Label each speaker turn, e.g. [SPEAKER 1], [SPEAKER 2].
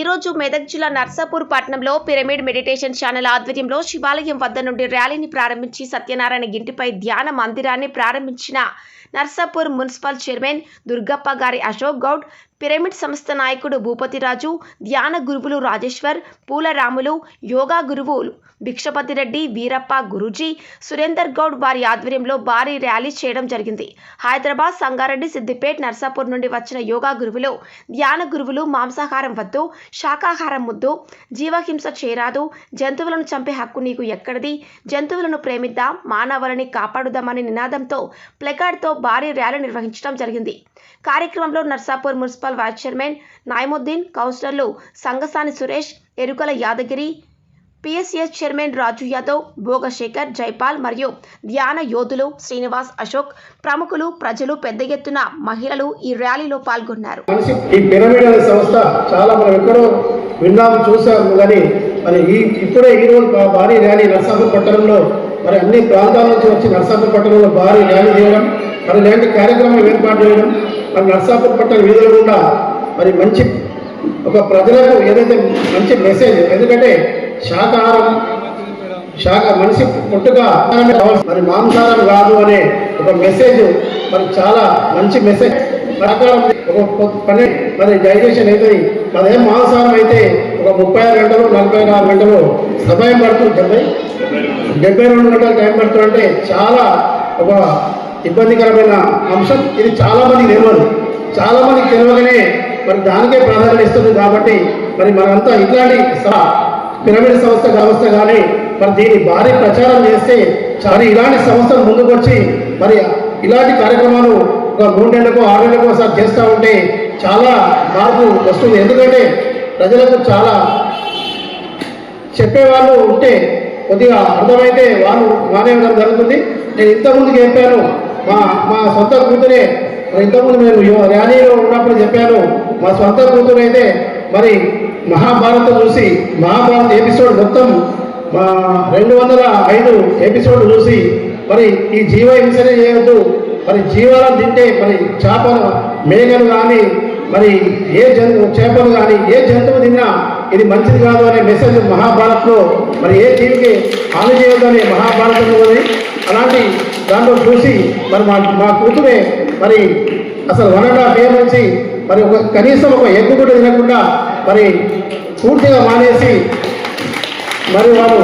[SPEAKER 1] ఈ రోజు మెదక్ జిల్లా నర్సాపూర్ పట్టణంలో పిరమిడ్ మెడిటేషన్ ఛానల్ ఆధ్వర్యంలో శివాలయం వద్ద నుండి ర్యాలీని ప్రారంభించి సత్యనారాయణ గింటిపై ధ్యాన మందిరాన్ని ప్రారంభించిన నర్సాపూర్ మున్సిపల్ చైర్మన్ దుర్గప్ప గారి అశోక్ గౌడ్ పిరమిడ్ సంస్థ నాయకుడు భూపతిరాజు ధ్యాన గురువులు రాజేశ్వర్ పూలరాములు యోగా గురువులు భిక్షపతి రెడ్డి వీరప్ప గురూజీ సురేందర్ గౌడ్ వారి ఆధ్వర్యంలో భారీ ర్యాలీ చేయడం జరిగింది. హైదరాబాద్ సంగారెడ్డి సిద్దిపేట్ నర్సాపూర్ నుండి వచ్చిన యోగా గురువులు ధ్యాన గురువులు మాంసాహారం వద్దు శాకాహారం ముద్దు జీవహింస చేరాదు జంతువులను చంపే హక్కు నీకు ఎక్కడిది? జంతువులను ప్రేమిద్దాం మానవులని కాపాడుదామనే నినాదంతో ప్లెకార్డ్తో భారీ ర్యాలీ నిర్వహించడం జరిగింది. కార్యక్రమంలో Narsapur municipal municipal vice chairman Nayamuddin కౌన్సిలర్లు సంగసాని సురేష్ ఎరుకల యాదగిరి పిఎస్ఎస్ చైర్మన్ రాజు యాదవ్ భోగశేఖర్ జైపాల్ మరియు ధ్యాన యోధులు శ్రీనివాస్ అశోక్ ప్రముఖులు ప్రజలు పెద్ద ఎత్తున మహిళలు ఈ ర్యాలీలో పాల్గొన్నారు.
[SPEAKER 2] ఈ పిరమిడ్ అనే సంస్థ చాలా మనం ఎక్కడో విన్నాము చూసాము కానీ మరి ఈ ఇప్పుడే ఈ రోజు భారీ ర్యాలీ నర్సాపూర్ పట్టణంలో మరి అన్ని ప్రాంతాల నుంచి వచ్చి నర్సాపూర్ పట్టణంలో భారీ ర్యాలీ చేయడం మరి ఇలాంటి కార్యక్రమాలు ఏర్పాటు చేయడం మరి నర్సాపూర్ పట్టణ వీధుల కూడా మరి మంచి ఒక ప్రజలకు ఏదైతే మంచి మెసేజ్ ఎందుకంటే శాకాహారం శాఖ మనిషి పుట్టుగా మరి మాంసాహారం కాదు అనే ఒక మెసేజ్ మరి చాలా మంచి మెసేజ్ ప్రకారం ఒక పని మరి డైజెషన్ అవుతుంది అదే మాంసాహారం అయితే ఒక ముప్పై ఆరు గంటలు నలభై ఆరు గంటలు సమయం పడుతుంది. డెబ్బై డెబ్బై రెండు గంటలు టైం పడుతుందంటే చాలా ఒక ఇబ్బందికరమైన అంశం. ఇది చాలామంది తెలియదు చాలామంది తెలియగానే మరి దానికే ప్రాధాన్యత ఇస్తుంది కాబట్టి మరి మనంతా ఇట్లాంటి పిరమిడ్ సంస్థ వ్యవస్థ కానీ మరి దీన్ని భారీ ప్రచారం చేస్తే చాలా ఇలాంటి సంస్థలు ముందుకొచ్చి మరి ఇలాంటి కార్యక్రమాలు ఒక మూడు నెలలకు ఒకసారి చేస్తూ ఉంటే చాలా మార్పు వస్తుంది. ఎందుకంటే ప్రజలకు చాలా చెప్పేవాళ్ళు ఉంటే కొద్దిగా అర్థమైతే వాళ్ళు మానేయడం జరుగుతుంది. నేను ఇంతకుముందు చెప్పాను మా మా సొంత కూతురే. మరి ఇంతకుముందు నేను యో- ర్యాలీలో ఉన్నప్పుడు చెప్పాను మా సొంత కూతురు అయితే మరి మహాభారతం చూసి మహాభారత ఎపిసోడ్ మొత్తం మా రెండు వందల ఐదు ఎపిసోడ్ చూసి మరి ఈ జీవ హింసనే చేయవద్దు మరి జీవాలను తింటే మరి చేపలు మేఘలు కానీ మరి ఏ జంతువు చేపలు కానీ ఏ జంతువు తిన్నా ఇది మంచిది కాదు అనే మెసేజ్ మహాభారత్లో మరి ఏ జీవికి హాని చేయొద్దు అనే మహాభారతంలో అలాంటి దాంట్లో చూసి మరి మా మా కూతురే మరి అసలు వన్ అండ్ హాఫ్ ఇయర్ నుంచి మరి ఒక కనీసం ఒక ఎగ్గు కూడా తినకుండా మరి పూర్తిగా మానేసి మరి వారు